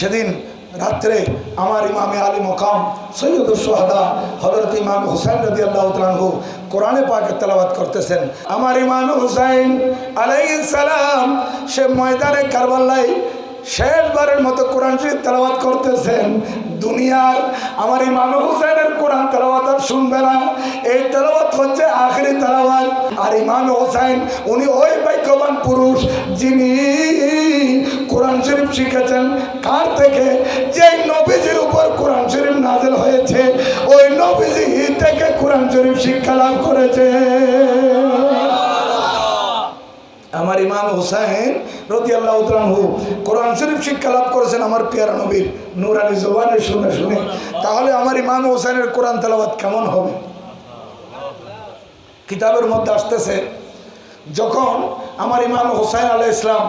সেদিন রাত্রে আমার ইমামে আলী মকাম সৈয়দ সোহাদা হজরত ইমাম হুসাইন রদি আল্লাহ তালহু কোরআনে পাকে তেলাবাত করতেছেন। আমার ইমাম হুসাইন সালাম সে ময়দানে কারবাল্লাই শেষবারের মতো কোরআন শরীফ তেলাবাত করতেছেন। দুনিয়ার আমার ইমাম হুসাইনের কোরআন তেলাবাত আর শুনবে না। এই তেলাবাত হচ্ছে আখরি তেলাবাত আর ইমাম হুসাইন উনি ওই ভাগ্যবান পুরুষ যিনি শিখেছেন কার থেকে যে নবীজির উপর কোরআন শরীফ নাজেল হয়েছে, ওই নবীজি থেকে কোরআন শরীফ শিক্ষা লাভ করেছে। আমার ইমাম হুসাইন রতি আল্লাহ উতরানহু কোরআন শরীফ শিক্ষা লাভ করেছেন আমার পেয়ারা নবীর নুরানি জবানে শুনে শুনে। তাহলে আমার ইমাম হুসাইনের কোরআন তালাবাদ কেমন হবে? কিতাবের মধ্যে আসতেছে, যখন আমার ইমাম হুসাইন আলাহ ইসলাম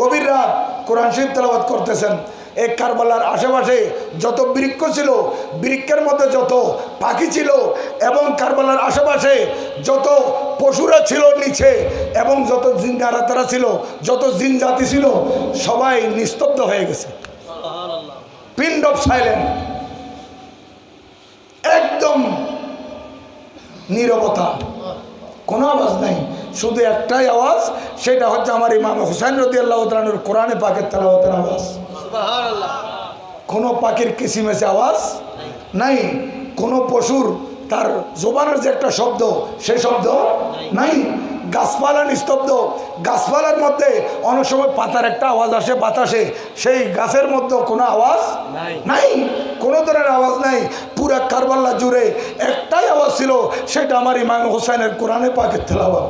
গভীর রাত কোরআন শরীফ তেলাবাত করতেছেন। এই কারবালার আশেপাশে যত বৃক্ষ ছিল, বৃক্ষের মধ্যে যত পাখি ছিল এবং কারবালার আশেপাশে যত পশুরা ছিল নিচে এবং যত জিন্দারা তারা ছিল, যত জিন জাতি ছিল, সবাই নিস্তব্ধ হয়ে গেছে। পিন্ড অফ সাইলেন্ট একদম নীরবতা। কোনো আওয়াজ নাই। শুধু একটাই আওয়াজ সেটা হচ্ছে আমার ইমাম হুসাইন রদি আল্লাহ তালুর কোরআনে পাকের তেলাওয়াতের আওয়াজ। কোনো পাখির কিসিমেসে আওয়াজ নাই কোনো পশুর তার জোবানের যে একটা শব্দ সে শব্দ নাই গাছপালা নিস্তব্ধ গাছপালার মধ্যে অনেক সময় পাতার একটা আওয়াজ আসে বাতাসে সেই গাছের মধ্যে কোনো আওয়াজ নাই কোনো ধরনের আওয়াজ নাই কারবাল্লা জুড়ে একটাই আওয়াজ ছিল, সেটা আমার ইমাম হোসেনের কোরআনে পাকের তেলাওয়া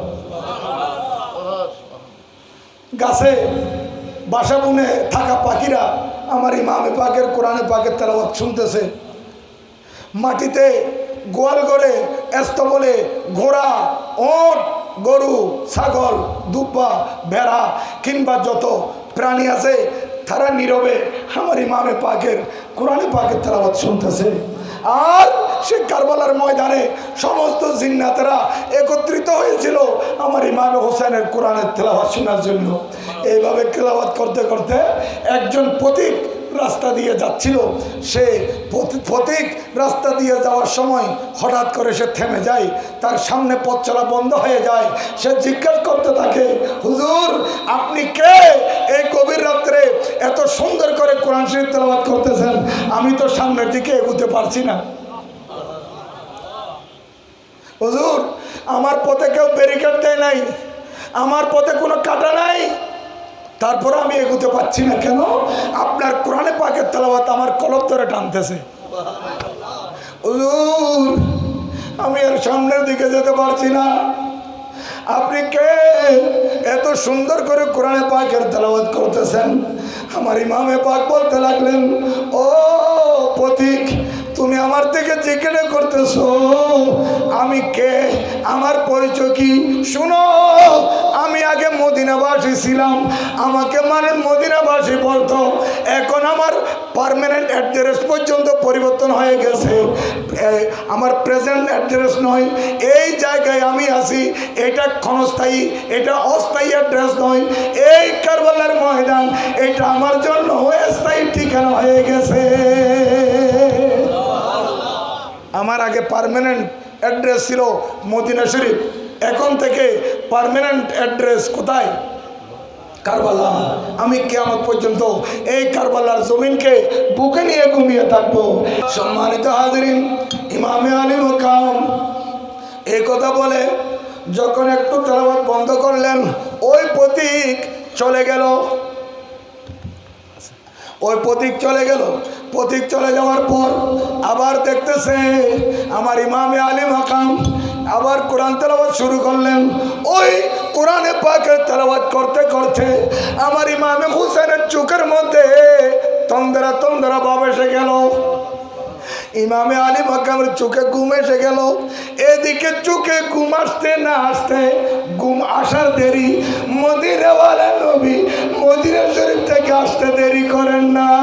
গাছে বাসা বুনে থাকা পাখিরা আমার ইমামে পাকের কোরআনে পাকের তেলাওয়াত শুনতেছে। মাটিতে গোয়াল করে বলে ঘোড়া, ওট, গরু, ছাগল, দুব্বা, ভেড়া কিংবা যত প্রাণী আছে, তারা নীরবে আমার ইমামে পাকের কোরআনে পাকের তেলাওয়াত শুনতেছে। আর সে কারবালার ময়দানে সমস্ত জিন্নাতেরা একত্রিত হয়েছিল আমার ইমাম হোসেনের কোরআনের তেলাওয়াত শোনার জন্য। এইভাবে তেলাওয়াত করতে করতে একজন পথিক রাস্তা দিয়ে যাচ্ছিল, সে পথিক রাস্তা দিয়ে যাওয়ার সময় হঠাৎ করে সে থেমে যায়, তার সামনে পথ চলা বন্ধ হয়ে যায়। সে জিজ্ঞাসা করতে থাকে, হুজুর, আপনি কে? এই গভীর রাত্রে এত সুন্দর করে কোরআন শরীফ তেলাওয়াত করতেছেন, আমি তো সামনের দিকে এগুতে পারছি না। হুজুর, আমার পথে কেউ ব্যারিকেড দেয় নাই, আমার পথে কোনো কাটা নাই। তারপরে আমি এগুতে পাচ্ছি না কেন? আপনার কোরআনে পাকের তেলাওয়াত আমার কলব ধরে টানতেছে। আমি আর সামনের দিকে যেতে পারছি না। আপনি কে? এত সুন্দর করে কোরআনে পাকের তেলাওয়াত করতেছেন। আমার ইমামে পাক বলতে লাগলেন, ও প্রতীক, তুমি আমার থেকে জিজ্ঞাসা করতেছো। আমি কে? আমার পরিচয় কি? শুনো, আমি আগে মদিনাবাসী ছিলাম। আমাকে মানে মদিনাবাসী বলতো, এখন আমার পার্মানেন্ট অ্যাড্রেস পর্যন্ত পরিবর্তন হয়ে গেছে। আমার প্রেজেন্ট অ্যাড্রেস নয়, এই জায়গায় আমি আছি, এটা ক্ষণস্থায়ী, এটা অস্থায়ী অ্যাড্রেস নয়। এই কারবালার ময়দান, এটা আমার জন্য স্থায়ী ঠিকানা হয়ে গেছে। আমার আগে পার্মানেন্ট অ্যাড্রেস ছিল মদিনা শরীফ। এখন থেকে পার্মানেন্ট অ্যাড্রেস কোথায়? কারবালা। আমি কেমন পর্যন্ত এই কারবালার জমিনকে বুকে নিয়ে ঘুমিয়ে থাকব। সম্মানিত হাজরিন, ইমামে আলী মুকাম এই কথা বলে, যখন একটু তেলাবাদ বন্ধ করলেন, ওই প্রতীক চলে গেল। ওই প্রতীক চলে গেল। প্রতীক চলে যাওয়ার পর আবার দেখতেছে আমার ইমামে আলী মাকাম আবার কোরআন তেলাবাদ শুরু করলেন। ওই কোরআনে পাকের তেলাবাদ করতে করতে আমার ইমামে হুসেনের চোখের মধ্যে তন্দরা তন্দরা ভাব এসে গেল। ইমামে আলী মাকামের চোখে ঘুম এসে গেল। এদিকে চোখে ঘুম আসতে না আসতে ঘুম আসার দেরি। মদিনাওয়ালা নবী আসতে দেরি করেন না।